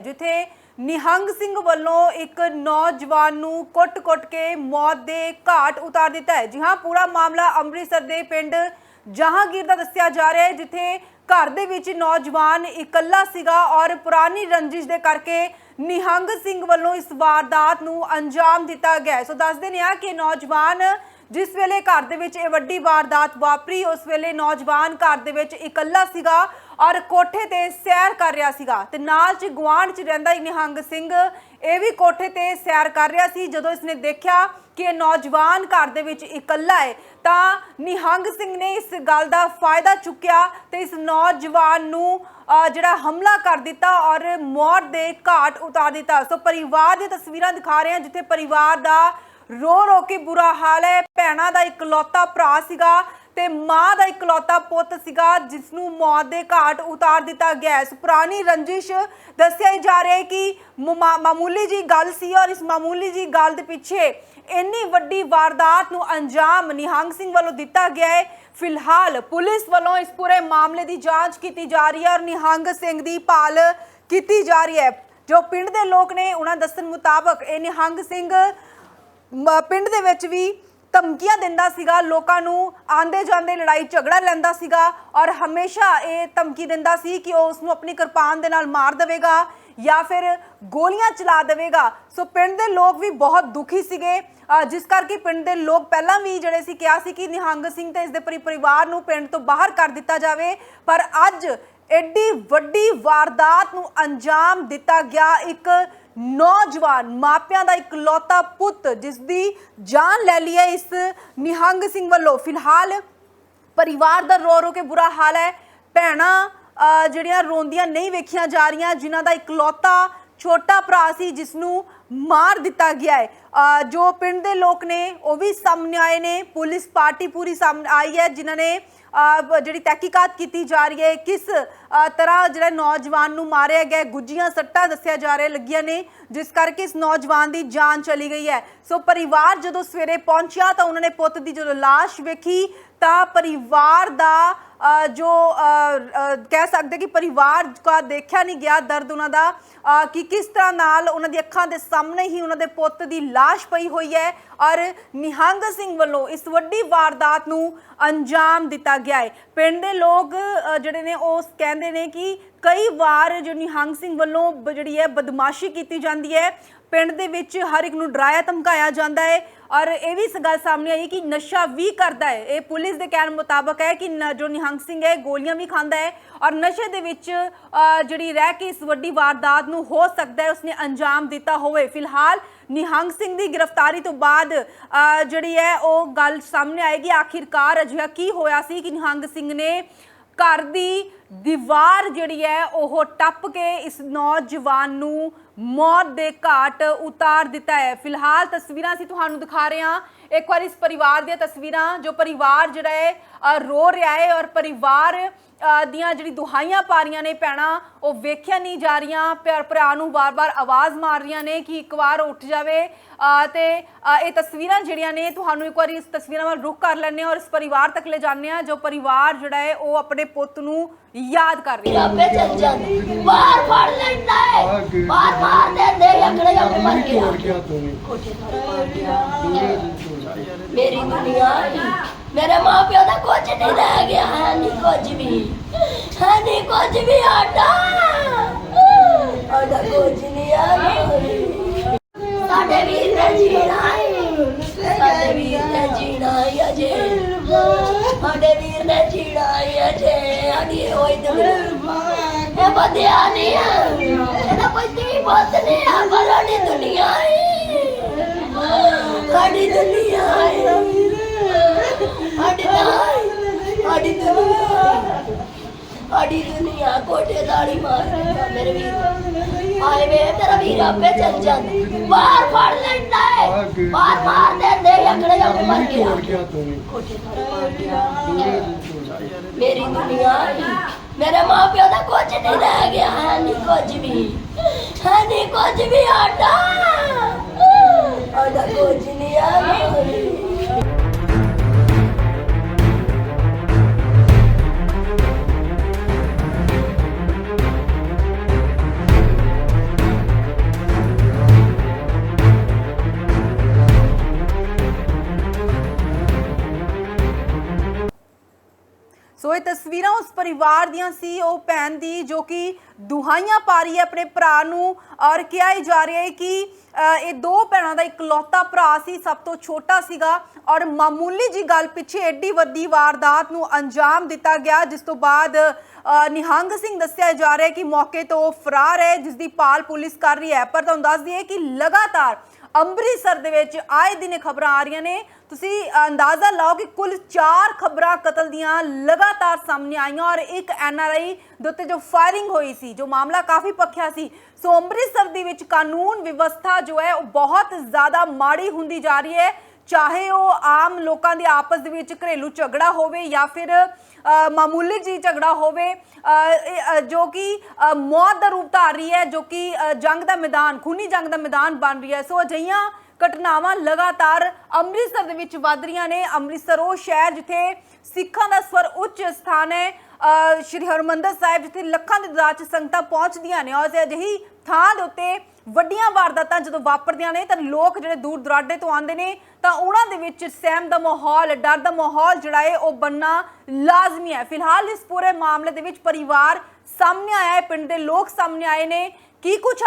ਜਿੱਥੇ ਨਿਹੰਗ ਸਿੰਘ ਵੱਲੋਂ ਇੱਕ ਨੌਜਵਾਨ ਨੂੰ ਕੁੱਟ-ਕੁੱਟ ਕੇ ਮੌਤ ਦੇ ਘਾਟ ਉਤਾਰ ਦਿੱਤਾ ਹੈ। ਜੀ ਹਾਂ, ਪੂਰਾ ਮਾਮਲਾ ਅੰਮ੍ਰਿਤਸਰ ਦੇ ਪਿੰਡ ਜਹਾਂਗੀਰ ਦਾ ਦੱਸਿਆ ਜਾ ਰਿਹਾ ਹੈ, ਜਿੱਥੇ ਘਰ ਦੇ ਵਿੱਚ ਨੌਜਵਾਨ ਇਕੱਲਾ ਸੀਗਾ ਔਰ ਪੁਰਾਣੀ ਰੰਜਿਸ਼ ਦੇ ਕਰਕੇ ਨਿਹੰਗ ਸਿੰਘ ਵੱਲੋਂ ਇਸ ਵਾਰਦਾਤ ਨੂੰ ਅੰਜਾਮ ਦਿੱਤਾ ਗਿਆ ਸੋ ਦੱਸਦੇ ਨੇ ਆ ਕਿ ਨੌਜਵਾਨ ਜਿਸ ਵੇਲੇ ਘਰ ਦੇ ਵਿੱਚ ਇਹ ਵੱਡੀ ਵਾਰਦਾਤ ਵਾਪਰੀ, ਉਸ ਵੇਲੇ ਨੌਜਵਾਨ ਘਰ ਦੇ ਵਿੱਚ ਇਕੱਲਾ ਸੀਗਾ ਔਰ ਕੋਠੇ ਤੇ ਸੈਰ ਕਰ ਰਿਹਾ ਸੀਗਾ। ਤੇ ਨਾਲ ਚ ਗੁਆਂਢ ਚ ਰਹਿੰਦਾ ਹੀ ਨਿਹੰਗ ਸਿੰਘ, ਇਹ ਵੀ ਕੋਠੇ ਤੇ ਸੈਰ ਕਰ ਰਿਹਾ ਸੀ। ਜਦੋਂ ਇਸਨੇ ਦੇਖਿਆ ਕਿ ਇਹ ਨੌਜਵਾਨ ਘਰ ਦੇ ਵਿੱਚ ਇਕੱਲਾ ਹੈ, ਤਾਂ ਨਿਹੰਗ ਸਿੰਘ ਨੇ ਇਸ ਗੱਲ ਦਾ ਫਾਇਦਾ ਚੁੱਕਿਆ ਤੇ ਇਸ ਨੌਜਵਾਨ ਨੂੰ ਜਿਹੜਾ ਹਮਲਾ ਕਰ ਦਿੱਤਾ ਔਰ ਮੌਤ ਦੇ ਘਾਟ ਉਤਾਰ ਦਿੱਤਾ। ਸੋ ਪਰਿਵਾਰ ਦੀਆਂ ਤਸਵੀਰਾਂ ਦਿਖਾ ਰਹੇ ਹਾਂ, ਜਿੱਥੇ ਪਰਿਵਾਰ ਦਾ ਰੋ ਰੋ ਕੇ ਬੁਰਾ ਹਾਲ ਹੈ। ਭੈਣਾਂ ਦਾ ਇਕਲੌਤਾ ਭਰਾ ਸੀਗਾ ਤੇ ਮਾਂ ਦਾ ਇਕਲੌਤਾ ਪੁੱਤ ਸੀਗਾ ਜਿਸ ਨੂੰ ਮੌਤ ਦੇ ਘਾਟ ਉਤਾਰ ਦਿੱਤਾ ਗਿਆ ਹੈ। ਪੁਰਾਣੀ ਰੰਜਿਸ਼ ਦੱਸਿਆ ਜਾ ਰਿਹਾ ਹੈ ਕਿ ਮਾਮੂਲੀ ਜੀ ਗੱਲ ਸੀ ਔਰ ਇਸ ਮਾਮੂਲੀ ਜੀ ਗੱਲ ਦੇ ਪਿੱਛੇ ਇੰਨੀ ਵੱਡੀ ਵਾਰਦਾਤ ਨੂੰ ਅੰਜਾਮ ਨਿਹੰਗ ਸਿੰਘ ਵੱਲੋਂ ਦਿੱਤਾ ਗਿਆ ਹੈ। ਫਿਲਹਾਲ ਪੁਲਿਸ ਵੱਲੋਂ ਇਸ ਪੂਰੇ ਮਾਮਲੇ ਦੀ ਜਾਂਚ ਕੀਤੀ ਜਾ ਰਹੀ ਹੈ ਔਰ ਨਿਹੰਗ ਸਿੰਘ ਦੀ ਭਾਲ ਕੀਤੀ ਜਾ ਰਹੀ ਹੈ। ਜੋ ਪਿੰਡ ਦੇ ਲੋਕ ਨੇ, ਉਹਨਾਂ ਦੱਸਣ ਮੁਤਾਬਕ ਇਹ ਨਿਹੰਗ ਸਿੰਘ ਮ- ਪਿੰਡ ਦੇ ਵਿੱਚ ਵੀ ਧਮਕੀਆਂ ਦਿੰਦਾ ਸੀਗਾ ਲੋਕਾਂ ਨੂੰ ਆਂਦੇ ਜਾਂਦੇ ਲੜਾਈ ਝਗੜਾ ਲੈਂਦਾ ਸੀਗਾ ਔਰ ਹਮੇਸ਼ਾ ਇਹ ਧਮਕੀ ਦਿੰਦਾ ਸੀ ਕਿ ਉਹ ਉਸ ਨੂੰ ਆਪਣੀ ਕਿਰਪਾਨ ਦੇ ਨਾਲ ਮਾਰ ਦੇਵੇਗਾ ਜਾਂ ਫਿਰ ਗੋਲੀਆਂ ਚਲਾ ਦੇਵੇਗਾ। ਸੋ ਪਿੰਡ ਦੇ ਲੋਕ ਵੀ ਬਹੁਤ ਦੁਖੀ ਸੀਗੇ। ਅ, ਜਿਸ ਕਰਕੇ ਪਿੰਡ ਦੇ ਲੋਕ ਪਹਿਲਾਂ ਵੀ ਜਿਹੜੇ ਸੀ ਕਿਹਾ ਸੀ ਕਿ ਨਿਹੰਗ ਸਿੰਘ ਤੇ ਇਸ ਦੇ ਪਰੀ ਪਰਿਵਾਰ ਨੂੰ ਪਿੰਡ ਤੋਂ ਬਾਹਰ ਕਰ ਦਿੱਤਾ ਜਾਵੇ। ਪਰ ਅੱਜ ਐਡੀ ਵੱਡੀ ਵਾਰਦਾਤ ਨੂੰ ਅੰਜਾਮ ਦਿੱਤਾ ਗਿਆ। ਇੱਕ ਨੌਜਵਾਨ ਮਾਪਿਆਂ ਦਾ ਇਕਲੌਤਾ ਪੁੱਤ ਜਿਸ ਦੀ ਜਾਨ ਲੈ ਲਈ ਹੈ ਇਸ ਨਿਹੰਗ ਸਿੰਘ ਵੱਲੋਂ। ਫਿਲਹਾਲ ਪਰਿਵਾਰ ਦਾ ਰੋ ਰੋ ਕੇ ਬੁਰਾ ਹਾਲ ਹੈ। ਭੈਣਾਂ ਅਹ, ਜਿਹੜੀਆਂ ਰੋਂਦੀਆਂ ਨਹੀਂ ਵੇਖੀਆਂ ਜਾ ਰਹੀਆਂ ਜਿਨ੍ਹਾਂ ਦਾ ਇਕਲੌਤਾ ਛੋਟਾ ਭਰਾ ਸੀ ਜਿਸ ਨੂੰ ਮਾਰ ਦਿੱਤਾ ਗਿਆ ਹੈ। ਜੋ ਪਿੰਡ ਦੇ ਲੋਕ ਨੇ ਉਹ ਵੀ ਸਾਹਮਣੇ ਆਏ ਨੇ। ਪੁਲਿਸ ਪਾਰਟੀ ਪੂਰੀ ਸਾਹਮਣੇ ਆਈ ਹੈ ਜਿਨ੍ਹਾਂ ਨੇ ਜਿਹੜੀ ਤਹਿਕੀਕਾਤ ਕੀਤੀ ਜਾ ਰਹੀ ਹੈ ਕਿਸ ਤਰ੍ਹਾਂ ਜਿਹੜਾ ਨੌਜਵਾਨ ਨੂੰ ਮਾਰਿਆ ਗਿਆ ਹੈ, ਗੁੱਜੀਆਂ ਸੱਟਾਂ ਦੱਸਿਆ ਜਾ ਰਿਹਾ ਲੱਗੀਆਂ ਨੇ ਜਿਸ ਕਰਕੇ ਇਸ ਨੌਜਵਾਨ ਦੀ ਜਾਨ ਚਲੀ ਗਈ ਹੈ। ਸੋ ਪਰਿਵਾਰ ਜਦੋਂ ਸਵੇਰੇ ਪਹੁੰਚਿਆ ਤਾਂ ਉਹਨਾਂ ਨੇ ਪੁੱਤ ਦੀ ਜਦੋਂ ਲਾਸ਼ ਵੇਖੀ ਤਾਂ ਪਰਿਵਾਰ ਦਾ ਜੋ ਕਹਿ ਸਕਦੇ ਕਿ ਪਰਿਵਾਰ ਦਾ ਦੇਖਿਆ ਨਹੀਂ ਗਿਆ ਦਰਦ ਉਹਨਾਂ ਦਾ ਕਿ ਕਿਸ ਤਰ੍ਹਾਂ ਨਾਲ ਉਹਨਾਂ ਦੀ ਅੱਖਾਂ ਦੇ ਸਾਹਮਣੇ ਹੀ ਉਹਨਾਂ ਦੇ ਪੁੱਤ ਦੀ ਲਾਸ਼ ਪਈ ਹੋਈ ਹੈ ਔਰ ਨਿਹੰਗ ਸਿੰਘ ਵੱਲੋਂ ਇਸ ਵੱਡੀ ਵਾਰਦਾਤ ਨੂੰ ਅੰਜਾਮ ਦਿੱਤਾ ਗਿਆ ਹੈ। ਪਿੰਡ ਦੇ ਲੋਕ ਜਿਹੜੇ ਨੇ ਉਹ ਕਹਿੰਦੇ ਨੇ ਕਿ ਕਈ ਵਾਰ ਜੋ ਨਿਹੰਗ ਸਿੰਘ ਵੱਲੋਂ ਬ- ਜਿਹੜੀ ਹੈ ਬਦਮਾਸ਼ੀ ਕੀਤੀ ਜਾਂਦੀ ਹੈ। ਪਿੰਡ ਦੇ ਵਿੱਚ ਹਰ ਇੱਕ ਨੂੰ ਡਰਾਇਆ ਧਮਕਾਇਆ ਜਾਂਦਾ ਹੈ। ਔਰ ਇਹ ਵੀ ਇਸ ਗੱਲ ਸਾਹਮਣੇ ਆਈ ਕਿ ਨਸ਼ਾ ਵੀ ਕਰਦਾ ਹੈ। ਇਹ ਪੁਲਿਸ ਦੇ ਕਹਿਣ ਮੁਤਾਬਕ ਹੈ ਕਿ ਨ- ਜੋ ਨਿਹੰਗ ਸਿੰਘ ਹੈ ਇਹ ਗੋਲੀਆਂ ਵੀ ਖਾਂਦਾ ਹੈ ਔਰ ਨਸ਼ੇ ਦੇ ਵਿੱਚ ਅ, ਜਿਹੜੀ ਰਹਿ ਕੇ ਇਸ ਵੱਡੀ ਵਾਰਦਾਤ ਨੂੰ ਹੋ ਸਕਦਾ ਹੈ ਉਸਨੇ ਅੰਜਾਮ ਦਿੱਤਾ ਹੋਵੇ। ਫਿਲਹਾਲ ਨਿਹੰਗ ਸਿੰਘ ਦੀ ਗ੍ਰਿਫਤਾਰੀ ਤੋਂ ਬਾਅਦ ਅ, ਜਿਹੜੀ ਹੈ ਉਹ ਗੱਲ ਸਾਹਮਣੇ ਆਏਗੀ। ਆਖਿਰਕਾਰ ਅਜਿਹਾ ਕੀ ਹੋਇਆ ਸੀ ਕਿ ਨਿਹੰਗ ਸਿੰਘ ਨੇ ਘਰ ਦੀ ਦੀਵਾਰ ਜਿਹੜੀ ਹੈ ਉਹ ਟੱਪ ਕੇ ਇਸ ਨੌਜਵਾਨ ਨੂੰ ਮੌਤ ਦੇ ਘਾਟ ਉਤਾਰ ਦਿੱਤਾ ਹੈ। ਫਿਲਹਾਲ ਤਸਵੀਰਾਂ ਅਸੀਂ ਤੁਹਾਨੂੰ ਦਿਖਾ ਰਹੇ ਹਾਂ। ਇੱਕ ਵਾਰ ਇਸ ਪਰਿਵਾਰ ਦੀਆਂ ਤਸਵੀਰਾਂ ਜੋ ਪਰਿਵਾਰ ਜਿਹੜਾ ਹੈ ਰੋ ਰਿਹਾ ਹੈ ਔਰ ਪਰਿਵਾਰ ਦੀਆਂ ਜਿਹੜੀ ਦੁਹਾਈਆਂ ਪਾ ਰਹੀਆਂ ਨੇ ਪੈਣਾ ਉਹ ਵੇਖਿਆ ਨਹੀਂ ਜਾ ਰਹੀਆਂ। ਪਿਆਰ ਭਰਾ ਨੂੰ ਵਾਰ-ਵਾਰ ਆਵਾਜ਼ ਮਾਰ ਰਹੀਆਂ ਨੇ ਕਿ ਇੱਕ ਵਾਰ ਉੱਠ ਜਾਵੇ। ਅ, ਤੇ ਇਹ ਤਸਵੀਰਾਂ ਜਿਹੜੀਆਂ ਨੇ ਤੁਹਾਨੂੰ ਇੱਕ ਵਾਰੀ ਇਸ ਤਸਵੀਰਾਂ ਵੱਲ ਰੁਖ ਕਰ ਲੈਂਦੇ ਹਾਂ ਔਰ ਇਸ ਪਰਿਵਾਰ ਤੱਕ ਲੈ ਜਾਂਦੇ ਹਾਂ। ਜੋ ਪਰਿਵਾਰ ਜਿਹੜਾ ਹੈ ਉਹ ਆਪਣੇ ਪੁੱਤ ਨੂੰ ਯਾਦ ਕਰ ਰਿਹਾ ਆਪੇ ਚੱਲ ਜਾਂਦੇ। ਬਾਹਰ ਫੜ ਲੈਂਦਾ ਹੈ ਬਾਹਰ ਮਾਰ ਦਿੰਦੇ ਅਗਲੇ ਆਪੇ ਮਰ ਗਿਆ। ਕੋਠੇ ਤੋਂ ਮਾਰ ਗਿਆ। ਮੇਰੀ ਦੁਨੀਆ ਹੀ ਮੇਰੇ ਮਾਂ ਪਿਓ ਦਾ ਕੁਝ ਨਹੀਂ ਰਹਿ ਗਿਆ। ਹੈ ਨਹੀਂ ਕੁਝ ਵੀ। ਹੈ ਨਹੀਂ ਕੁਝ ਵੀ ਆਡਾ ਆਡਾ ਕੁਝ ਨਹੀਂ ਆ ਸਾਡੇ ਵੀਰ ਨੇ ਜੀਣਾ ਹੈ ਸਾਡੇ ਵੀਰ ਨੇ ਜੀਣਾ ਹੈ ਅਜੇ। ਸਾਡੇ ਵੀਰ ਹੈ ਅਜੇ ਅੜੀ ਹੋਈ ਦੁਨੀਆ ਇਹ ਬੰਦਿਆ ਨਹੀਂ ਆ। ਇਹਦਾ ਕੋਈ ਤੀ ਬਸ ਨਹੀਂ ਆ ਸਾਡੀ ਦੁਨੀਆ ਹੈ ਸਾਡੀ ਦੁਨੀਆ ਹੈ ਸਾਡੀ ਤਾਂ ਸਾਡੀ ਦੁਨੀਆ ਸਾਡੀ ਦੁਨੀਆ ਕੋਟੇ ਦਾੜੀ ਮਾਰ ਰਿਹਾ ਮੇਰੇ ਵੀਰ ਆਏ ਵੇ ਤੇਰਾ ਵੀਰ ਆਪੇ ਚੱਲ ਜਾਂਦੇ। ਬਾਹਰ ਫੜ ਲੈਂਦਾ ਹੈ ਬਾਹਰ ਮਾਰ ਦਿੰਦੇ ਅਗਲੇ ਆਪੇ ਮਰ ਗਿਆ। ਕੋਠੇ ਤੋਂ ਮਾਰ ਗਿਆ। ਮੇਰੀ ਦੁਨੀਆ ਹੀ ਮੇਰੇ ਮਾਂ ਪਿਓ ਦਾ ਕੁਝ ਨਹੀਂ ਰਹਿ ਗਿਆ। ਹੈ ਨਹੀਂ ਕੁਝ ਵੀ। ਹੈ ਨਹੀਂ ਕੁਝ ਵੀ ਆਟਾ। ਆਡਾ ਕੁਝ ਨਹੀਂ ਆ। ਤਸਵੀਰਾਂ ਉਸ ਪਰਿਵਾਰ ਦੀਆਂ ਸੀ, ਉਹ ਭੈਣ ਦੀ, ਜੋ ਕਿ ਦੁਹਾਈਆਂ ਪਾ ਰਹੀ ਹੈ ਆਪਣੇ ਭਰਾ ਨੂੰ, ਔਰ ਕਿਹਾ ਜਾ ਰਿਹਾ ਹੈ ਕਿ ਇਹ ਦੋ ਭੈਣਾਂ ਦਾ ਇਕਲੌਤਾ ਭਰਾ ਸੀ, ਸਭ ਤੋਂ ਛੋਟਾ ਸੀਗਾ, ਔਰ ਮਾਮੂਲੀ ਜੀ ਗੱਲ ਪਿੱਛੇ ਐਡੀ ਵੱਡੀ ਵਾਰਦਾਤ ਨੂੰ ਅੰਜਾਮ ਦਿੱਤਾ ਗਿਆ, ਜਿਸ ਤੋਂ ਬਾਅਦ ਨਿਹੰਗ ਸਿੰਘ ਦੱਸਿਆ ਜਾ ਰਿਹਾ ਹੈ ਕਿ ਮੌਕੇ ਤੋਂ ਉਹ ਫਰਾਰ ਹੈ ਜਿਸ ਦੀ ਭਾਲ ਪੁਲਿਸ ਕਰ ਰਹੀ ਹੈ। ਪਰ ਤੁਹਾਨੂੰ ਦੱਸ ਦਈਏ ਕਿ ਲਗਾਤਾਰ ਅੰਮ੍ਰਿਤਸਰ ਦੇ ਵਿੱਚ ਆਏ ਦਿਨ ਖਬਰਾਂ ਆ ਰਹੀਆਂ ਨੇ। ਤੁਸੀਂ ਅੰਦਾਜ਼ਾ ਲਾਓ ਕਿ ਕੁੱਲ 4 ਖਬਰਾਂ ਕਤਲ ਦੀਆਂ ਲਗਾਤਾਰ ਸਾਹਮਣੇ ਆਈਆਂ ਔਰ ਇੱਕ ਐਨਆਰਆਈ ਦੇ ਉੱਤੇ ਜੋ ਫਾਇਰਿੰਗ ਹੋਈ ਸੀ, ਜੋ ਮਾਮਲਾ ਕਾਫੀ ਪੱਖਿਆ ਸੀ। ਸੋ ਅੰਮ੍ਰਿਤਸਰ ਦੇ ਵਿੱਚ ਕਾਨੂੰਨ ਵਿਵਸਥਾ ਜੋ ਹੈ, ਉਹ ਬਹੁਤ ਜ਼ਿਆਦਾ ਮਾੜੀ ਹੁੰਦੀ ਜਾ ਰਹੀ ਹੈ। ਚਾਹੇ ਉਹ ਆਮ ਲੋਕਾਂ ਦੇ ਆਪਸ ਦੇ ਵਿੱਚ ਘਰੇਲੂ ਝਗੜਾ ਹੋਵੇ ਜਾਂ ਫਿਰ ਮਾਮੂਲੀ ਜੀ ਝਗੜਾ ਹੋਵੇ ਜੋ ਕਿ ਮੌਤ ਦਾ ਰੂਪ ਧਾਰ ਰਹੀ ਹੈ, ਜੋ ਕਿ ਜੰਗ ਦਾ ਮੈਦਾਨ, ਖੂਨੀ ਜੰਗ ਦਾ ਮੈਦਾਨ ਬਣ ਰਹੀ ਹੈ। ਸੋ ਅਜਿਹੀਆਂ ਘਟਨਾਵਾਂ ਲਗਾਤਾਰ ਅੰਮ੍ਰਿਤਸਰ ਦੇ ਵਿੱਚ ਵੱਧ ਰਹੀਆਂ ਨੇ। ਅੰਮ੍ਰਿਤਸਰ ਉਹ ਸ਼ਹਿਰ ਜਿੱਥੇ ਸਿੱਖਾਂ ਦਾ ਸਵਰ ਉੱਚ ਸਥਾਨ ਹੈ ਸ਼੍ਰੀ ਹਰਮੰਦਰ ਸਾਹਿਬ, ਜਿੱਥੇ ਲੱਖਾਂ ਦੀ ਤਾਦਾਦ 'ਚ ਸੰਗਤਾਂ ਪਹੁੰਚਦੀਆਂ ਨੇ ਔਰ ਅਜਿਹੀ ਥਾਂ ਦੇ ਉੱਤੇ ਵੱਡੀਆਂ ਵਾਰਦਾਤਾਂ ਜਦੋਂ ਵਾਪਰਦੀਆਂ ਨੇ ਤਾਂ ਲੋਕ ਜਿਹੜੇ ਦੂਰ ਦੁਰਾਡੇ ਤੋਂ ਆਉਂਦੇ ਨੇ ਤਾਂ ਉਹਨਾਂ ਦੇ ਵਿੱਚ ਸਹਿਮ ਦਾ ਮਾਹੌਲ, ਡਰ ਦਾ ਮਾਹੌਲ ਜਿਹੜਾ ਹੈ ਉਹ ਬੰਨਾ ਲਾਜ਼ਮੀ ਹੈ। ਫਿਲਹਾਲ ਇਸ ਪੂਰੇ ਮਾਮਲੇ ਦੇ ਵਿੱਚ ਪਰਿਵਾਰ ਸਾਹਮਣੇ ਆਇਆ ਹੈ, ਪਿੰਡ ਦੇ ਲੋਕ ਸਾਹਮਣੇ ਆਏ ਨੇ। ਕੀ ਕੁਝ